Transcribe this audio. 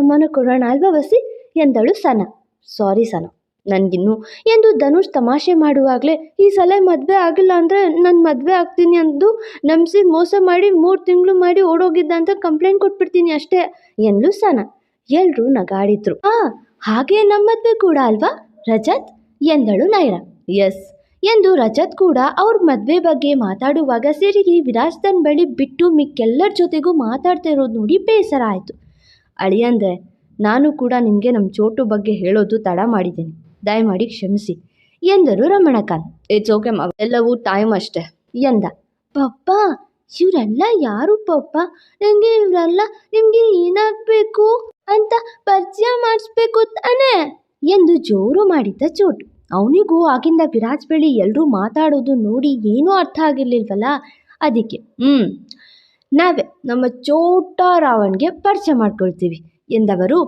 ಸಮ್ಮಾನ ಕೊಡೋಣ ಅಲ್ವಾ ವಸಿ? ಎಂದಳು ಸನ. ಸಾರಿ ಸನ. ನನಗಿನ್ನು ಎಂದು ಧನುಷ್ ತಮಾಷೆ ಮಾಡುವಾಗಲೇ, ಈ ಸಲ ಮದುವೆ ಆಗಿಲ್ಲ ಅಂದರೆ ನಾನು ಮದುವೆ ಆಗ್ತೀನಿ ಅಂದು ನಂಬಿಸಿ ಮೋಸ ಮಾಡಿ ಮೂರು ತಿಂಗಳು ಮಾಡಿ ಓಡೋಗಿದ್ದ ಅಂತ ಕಂಪ್ಲೇಂಟ್ ಕೊಟ್ಬಿಡ್ತೀನಿ ಅಷ್ಟೇ, ಎಂದ್ಲು ಸನ. ಎಲ್ಲರೂ ನಗಾಡಿದ್ರು. ಆ, ಹಾಗೆ ನಮ್ಮ ಮದುವೆ ಕೂಡ ಅಲ್ವಾ, ರಜತ್? ಎಂದಳು ನೈರಾ. ಎಸ್ ಎಂದು ರಜತ್ ಕೂಡ ಅವ್ರ ಮದುವೆ ಬಗ್ಗೆ ಮಾತಾಡುವಾಗ ಸಿರಿಗಿ ವಿರಾಜ್ದನ್ ಬಳಿ ಬಿಟ್ಟು ಮಿಕ್ಕೆಲ್ಲರ ಜೊತೆಗೂ ಮಾತಾಡ್ತಾ ಇರೋದು ನೋಡಿ ಬೇಸರ ಆಯಿತು. ಅಳಿಯಂದ್ರೆ ನಾನು ಕೂಡ ನಿಮಗೆ ನಮ್ಮ ಚೋಟು ಬಗ್ಗೆ ಹೇಳೋದು ತಡ ಮಾಡಿದ್ದೀನಿ. ದಯಮಾಡಿ ಕ್ಷಮಿಸಿ. ಎಂದರು ರಮಣಕಾಂತ್. ಇಟ್ಸ್ ಓಕೆ ಮಾವ. ಎಲ್ಲವೂ ಟೈಮ್ ಅಷ್ಟೇ, ಎಂದ. ಪಪ್ಪ, ಇವರೆಲ್ಲ ಯಾರು ಪಪ್ಪ? ನನಗೆ ಇವರೆಲ್ಲ ನಿಮಗೆ ಏನಾಗಬೇಕು ಅಂತ ಪರಿಚಯ ಮಾಡಿಸ್ಬೇಕು ತಾನೇ? ಎಂದು ಜೋರು ಮಾಡಿದ್ದ ಚೋಟು. ಅವನಿಗೂ ಆಗಿಂದ ವಿರಾಜ್ ಬಳಿ ಎಲ್ಲರೂ ಮಾತಾಡೋದು ನೋಡಿ ಏನೂ ಅರ್ಥ ಆಗಿರ್ಲಿಲ್ವಲ್ಲ? ಅದಕ್ಕೆ ಹ್ಞೂ ನಾವೇ ನಮ್ಮ ಚೋಟ ರಾವಣ್ಗೆ ಪರಿಚಯ ಮಾಡ್ಕೊಳ್ತೀವಿ ಎಂದವರು